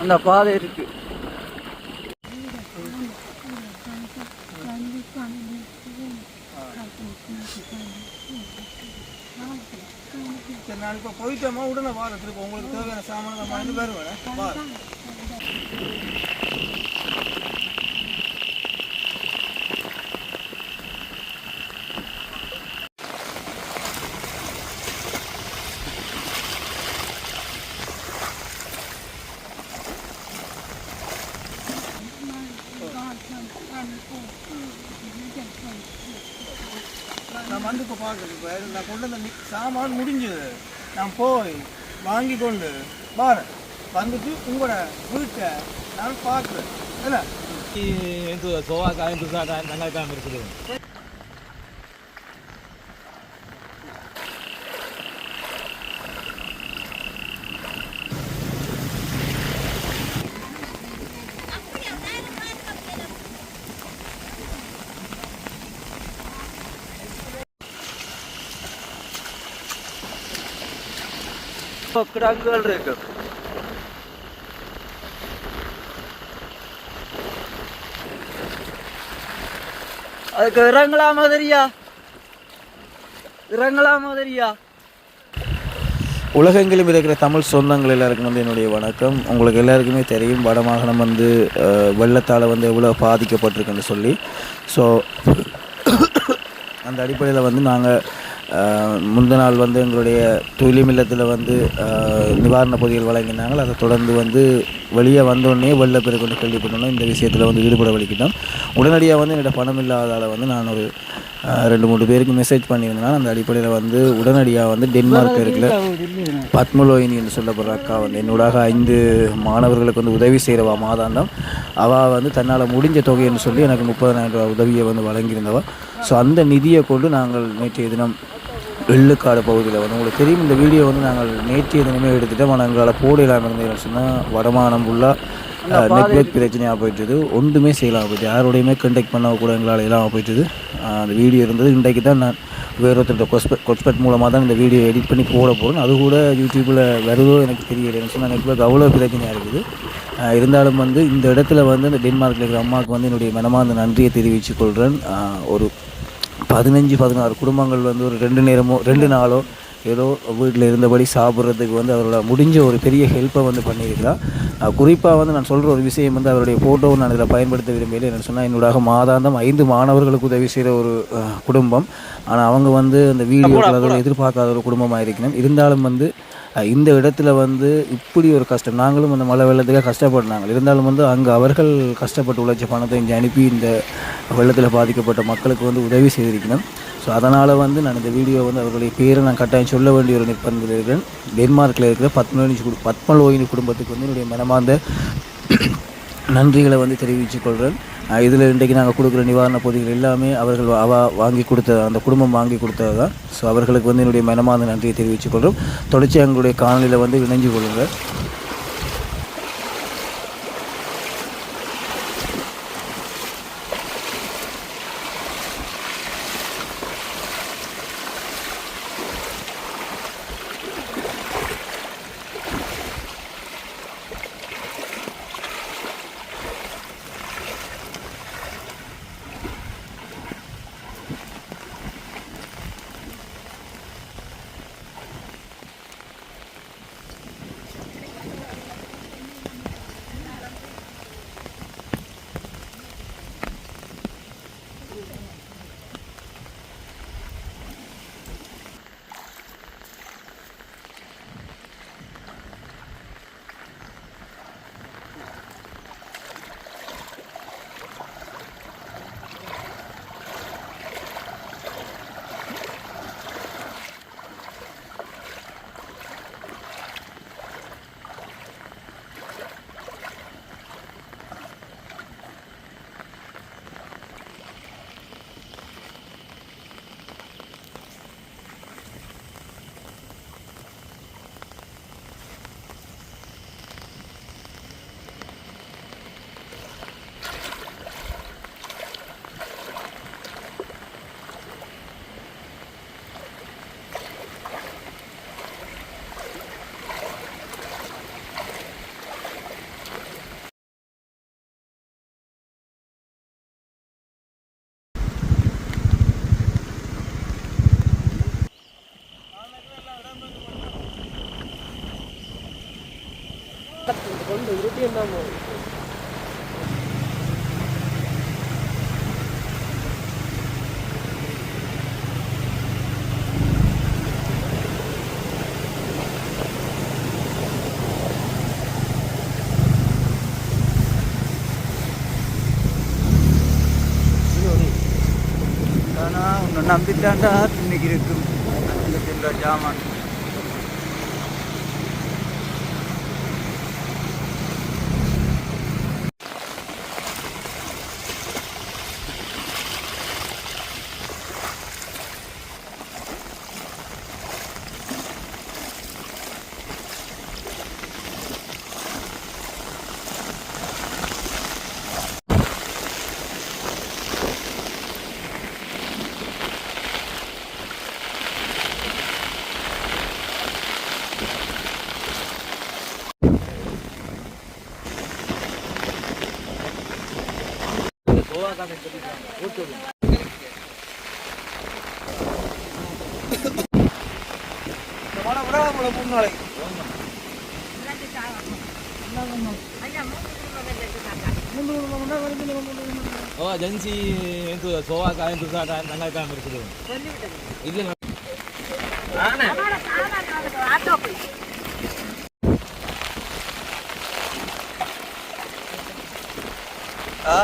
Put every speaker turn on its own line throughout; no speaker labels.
அந்த பாதை இருக்கு.
சரி நான் இப்போ போயிட்டோமா உடனே வாரம் திரும்ப உங்களுக்கு தேவையான சாமான நம்ம ரெண்டு பேரும் ஆண்டுக்கு பார்க்குறது இப்போ இப்போ நான் கொண்டு வந்த சாமான் முடிஞ்சது. நான் போய் வாங்கி கொண்டு வாரேன். வந்துட்டு உங்களோட வீட்டை நான் பார்க்குறேன். என்ன?
itu soakan itu kan
இருக்குது அதுக்கு இறங்கலாம் மாதிரியா? இறங்கலாம் மாதிரியா?
உலகெங்கிலும் இருக்கிற தமிழ் சொந்தங்கள் எல்லாருக்கும் வந்து என்னுடைய வணக்கம். உங்களுக்கு எல்லாருக்குமே தெரியும் வடமாகாணம் வந்து வெள்ளத்தால் வந்து எவ்வளோ பாதிக்கப்பட்டிருக்குன்னு சொல்லி. ஸோ அந்த அடிப்படையில் வந்து நாங்கள் முந்த நாள் வந்து எங்களுடைய தொழில் இல்லத்தில் வந்து நிவாரணப் பொதிகள் வழங்கினாங்க. அதை தொடர்ந்து வந்து வெளியே வந்தோடனே வந்து கேள்விப்பட்டோம் இந்த விஷயத்தில் வந்து ஈடுபட வலிக்கிட்டோம். உடனடியாக வந்து என்னோட பணம் இல்லாததால் வந்து நான் ஒரு ரெண்டு மூணு பேருக்கு மெசேஜ் பண்ணியிருந்தேன். அந்த அடிப்படையில் வந்து உடனடியாக வந்து டென்மார்க் இருக்கிற பத்மலோயினி என்று சொல்லப்படுற அக்கா வந்து என்னோடாக ஐந்து மாணவர்களுக்கு வந்து உதவி செய்கிறவா மாதாந்தம். அவள் வந்து தன்னால் முடிஞ்ச தொகைன்னு சொல்லி எனக்கு முப்பதனாயிரம் ரூபாய் உதவியை வந்து வழங்கியிருந்தவா. ஸோ அந்த நிதியை கொண்டு நாங்கள் நேற்றைய தினம் வெள்ளுக்காடு பகுதியில் வந்து உங்களுக்கு தெரியும் இந்த வீடியோ வந்து நாங்கள் நேற்றைய தினமே எடுத்துட்டோம். ஆனால் எங்களால் போடலாம் இருந்ததுன்னு சொன்னால் வடமானம் ஃபுல்லாக நெட்ஒர்க் பிரச்சனையாக போயிட்டுது. ஒன்றுமே செய்யலாம் போயிட்டு யாரோடையுமே கண்டெக்ட் பண்ண கூட எங்களால் இல்லாமல் போயிட்டுது. அந்த வீடியோ இருந்தது. இன்றைக்கு தான் நான் வேறு ஒருத்தர் கொஸ்பெட் கொஸ்பெட் மூலமாக தான் இந்த வீடியோ எடிட் பண்ணி போட போகிறேன் அது கூட யூடியூப்பில் வருதோ எனக்கு தெரியல சொன்னால் நெட்ஒர்க் அவ்வளோ பிரச்சனையாக இருக்குது. இருந்தாலும் வந்து இந்த இடத்துல வந்து இந்த டென்மார்க்கில் இருக்கிற அம்மாவுக்கு வந்து என்னுடைய மனமார்ந்த நன்றியை தெரிவித்துக் கொள்கிறேன் ஒரு பதினஞ்சு பதினாறு குடும்பங்கள் வந்து ஒரு ரெண்டு நேரமோ ரெண்டு நாளோ ஏதோ வீட்டில் இருந்தபடி சாப்பிட்றதுக்கு வந்து அவரோட முடிஞ்ச ஒரு பெரிய ஹெல்ப்பை வந்து பண்ணியிருக்கிறா குறிப்பாக வந்து நான் சொல்கிற ஒரு விஷயம் வந்து அவருடைய ஃபோட்டோவை நான் இதில் பயன்படுத்த விரும்பல என்ன சொன்னால் என்னோட மாதாந்தம் ஐந்து மாணவர்களுக்கு உதவி செய்கிற ஒரு குடும்பம். ஆனால் அவங்க வந்து அந்த வீடியோக்கள் அதோட எதிர்பார்க்காத ஒரு குடும்பமாக இருக்கணும் இருந்தாலும் வந்து இந்த இடத்துல வந்து இப்படி ஒரு கஷ்டம் நாங்களும் அந்த மழை வெள்ளத்துக்காக கஷ்டப்பட்டாங்க இருந்தாலும் வந்து அங்கே அவர்கள் கஷ்டப்பட்டு உழைச்ச பணத்தை இங்கே அனுப்பி இந்த வெள்ளத்தில் பாதிக்கப்பட்ட மக்களுக்கு வந்து உதவி செய்திருக்கணும் ஸோ அதனால் வந்து நான் இந்த வீடியோ வந்து அவர்களுடைய பேரை நான் கட்டாயம் சொல்ல வேண்டிய ஒரு நிற்பந்தில் இருக்கிறேன். டென்மார்க்கில் இருக்கிற பத்மலோனி குடு பத்மலோயினி குடும்பத்துக்கு வந்து என்னுடைய மனமார்ந்த நன்றிகளை வந்து தெரிவித்துக் கொள்கிறேன் இதில் இன்றைக்கு நாங்கள் கொடுக்குற நிவாரணப் பொதிகள் எல்லாமே அவர்கள் அவ வாங்கி கொடுத்த அந்த குடும்பம் வாங்கி கொடுத்தது தான். ஸோ அவர்களுக்கு வந்து என்னுடைய மனமார்ந்த நன்றியை தெரிவித்துக் கொள்கிறோம் தொடர்ச்சி எங்களுடைய காணொலியில் வந்து இணைஞ்சு கொள்ளுங்கள்.
நம்ம
ஆனா உன்னை நம்பிட்டாண்டா இன்னைக்கு இருக்கும் அஞ்சு லட்சம் ஜாமான்
ஓகே. மூணு நாளைக்கு
ஓ ஜன்சி எனக்கு சோவா காயம் துசாட்டா நல்லா காயம்
ஆ?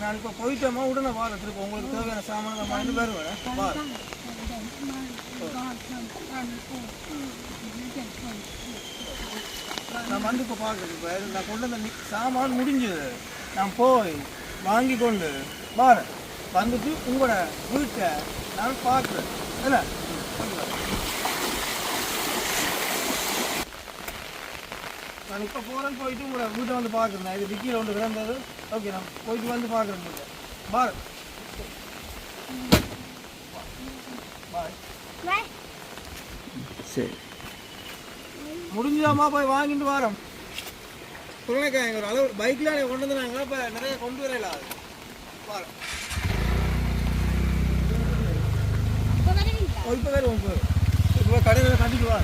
நான் இப்போ போயிட்டோமா உடனே வாழ திருப்பி உங்களுக்கு தேவையான சாமான வாங்கிட்டு வருவேன் வர. நான் வந்து இப்போ பார்க்குறேன் இப்போ நான் கொண்டு வந்த சாமான சாமான் முடிஞ்சது. நான் போய் வாங்கி கொண்டு வாரேன். வந்துட்டு உங்களோட வீட்டை நான் பார்க்குறேன். என்ன? நான் இப்போ போகிறேன் போயிட்டு உங்களோட வீட்டை வந்து பார்க்குறேன். இது டிக்கியில் ஒன்று கிடந்தது ஓகே நான் போயிட்டு வந்து பார்க்குறேன் பாரு. பாய்.
சரி.
முடிஞ்சுதாம்மா போய் வாங்கிட்டு வரோம். புருளைக்காய் ஒரு அளவு பைக்கில் கொண்டு வந்து நாங்கள் இப்போ நிறைய கொண்டு வரல அது. பாரு. இப்போ வருவோம் இப்போ இப்போ கடையில் கண்டிட்டு வா.